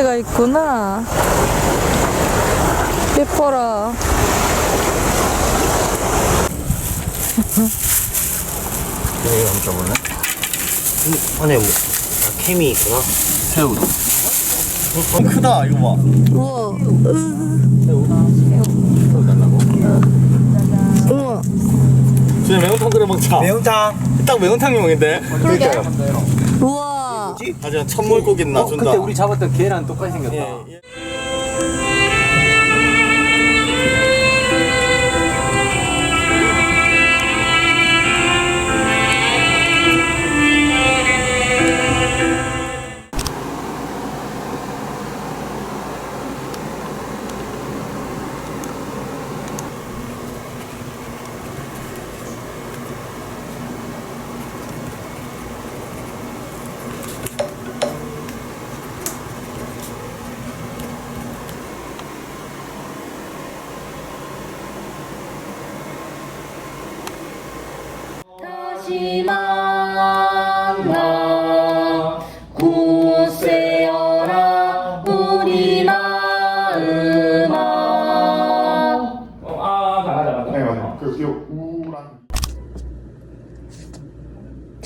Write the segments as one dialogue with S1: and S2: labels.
S1: 있구나. 예뻐라.
S2: 여기 한번 줘볼래?
S3: 음, 안에 뭐 아, 캠이 있구나.
S2: 새우도. 어, 크다 이거 봐.
S1: 우와.
S2: 새우 달라고.
S1: 우와.
S2: 진짜 매운탕 끓여 먹자.
S3: 매운탕.
S2: 딱 매운탕용인데.
S3: 그러니까요.
S1: 우와.
S2: 하지만 천물고기 나
S4: 어,
S2: 준다.
S4: 그때 우리 잡았던 개랑 똑같이 생겼다.
S2: 예, 예.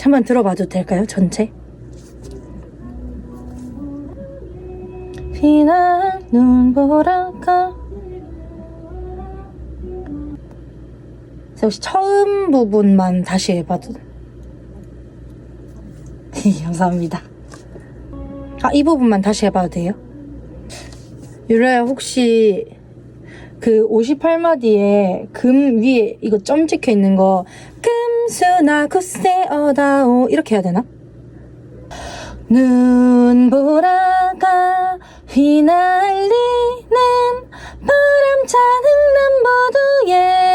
S1: 한번 들어봐도 될까요? 전체? 피난 눈보라가 혹시 처음 부분만 다시 해봐도 감사합니다 아 이 부분만 다시 해봐도 돼요? 유라야 혹시 그 58마디에 금 위에 이거 점 찍혀 있는 거 금 수나 굳세어다오 이렇게 해야 되나? 눈보라가 휘날리는 바람 차는 남보두에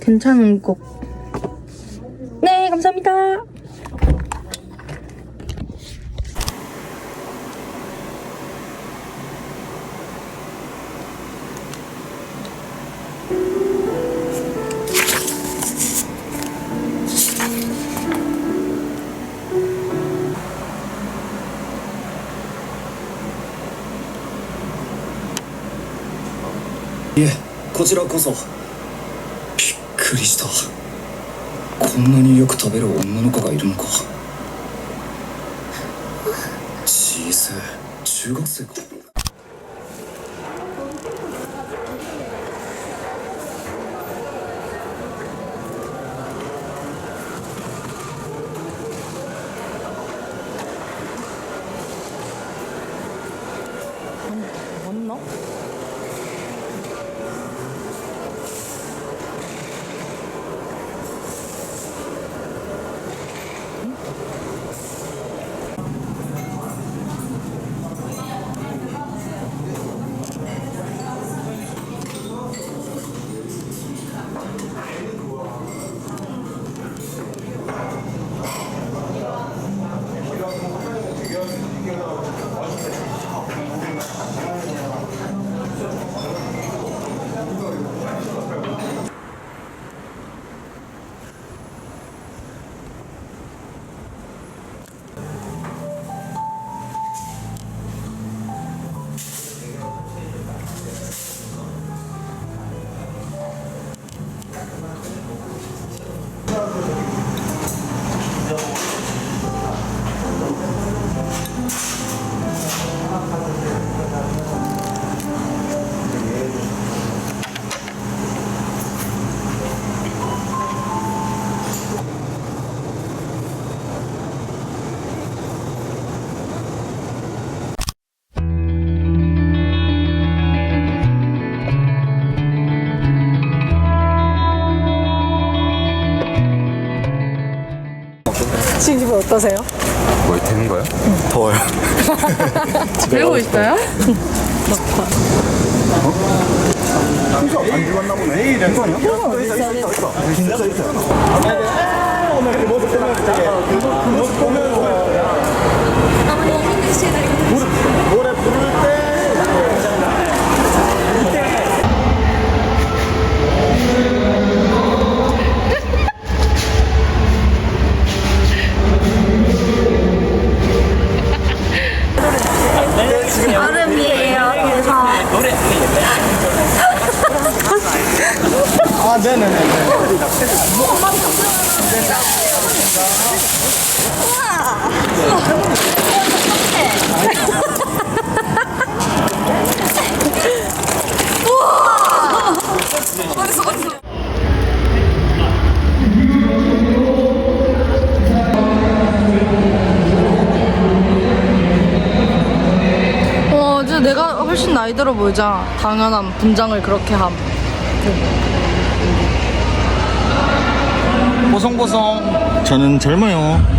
S1: 괜찮은 곡. 네, 감사합니다.
S5: いえこちらこそ。びっくりした。こんなによく食べる女の子がいるのか。小さい。中学生か。
S1: 지금 기분 어떠세요?
S2: 뭐 되는 거야? 더워요.
S1: 배우고 있어요?
S2: 안 죽었나 보네. 내일 된거 아니야? 있어 있어 있어 있어. 진짜 있어. 오늘 그 모습 보면 그 모습 보면 노래 부를 때
S6: 어, 이제 내가 훨씬 나이 들어 보이자. 당연함, 분장을 그렇게 함.
S1: 보송보송. 저는 젊어요.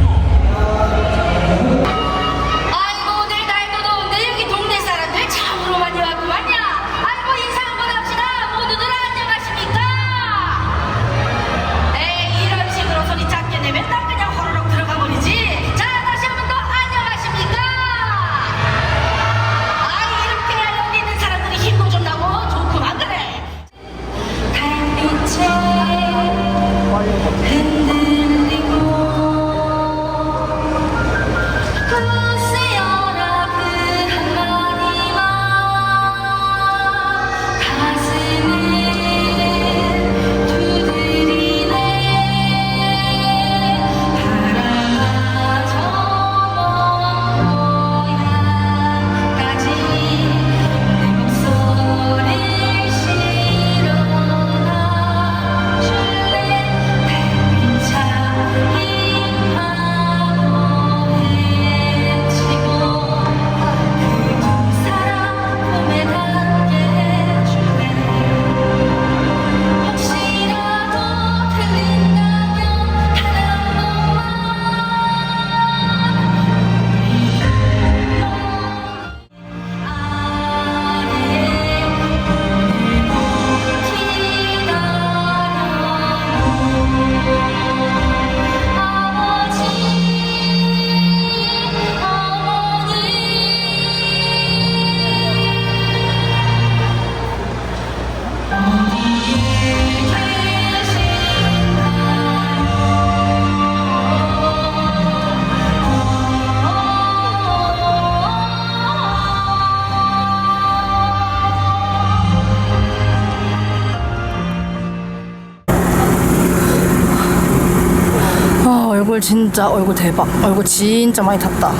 S6: 얼굴 진짜, 얼굴 대박. 얼굴 진짜 많이 탔다.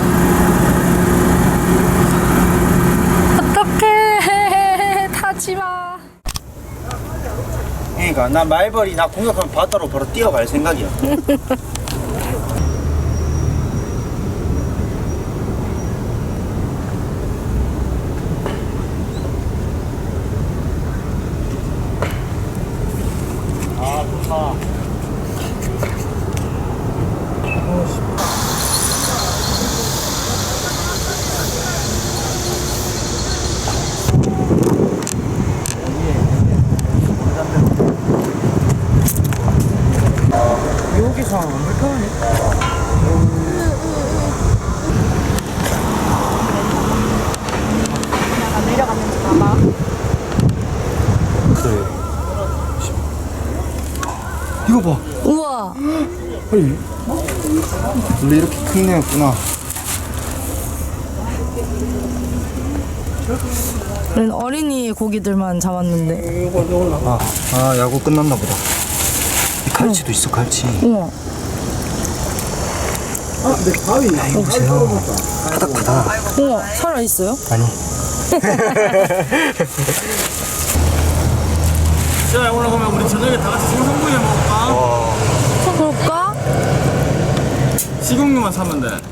S6: 어떡해. 타지 마.
S7: 그러니까 나 말벌이 나 공격하면 바다로 바로 뛰어갈 생각이야. 아 좋다. 여기서 안 불편하네.
S1: 이거 봐.
S6: 우와.
S1: 원래 이렇게 큰 애였구나.
S6: 우리는 어린이 고기들만 잡았는데.
S1: 아, 아 야구 끝났나 보다. 이 갈치도 있어 갈치.
S6: 우와.
S1: 이거 보세요. 바닥바닥.
S6: 우와. 살아 있어요?
S1: 아니.
S7: 자 오늘 보면 우리 저녁에 다 같이 생선구이 먹을까?
S6: 그럴까?
S2: 식용유만 사면 돼.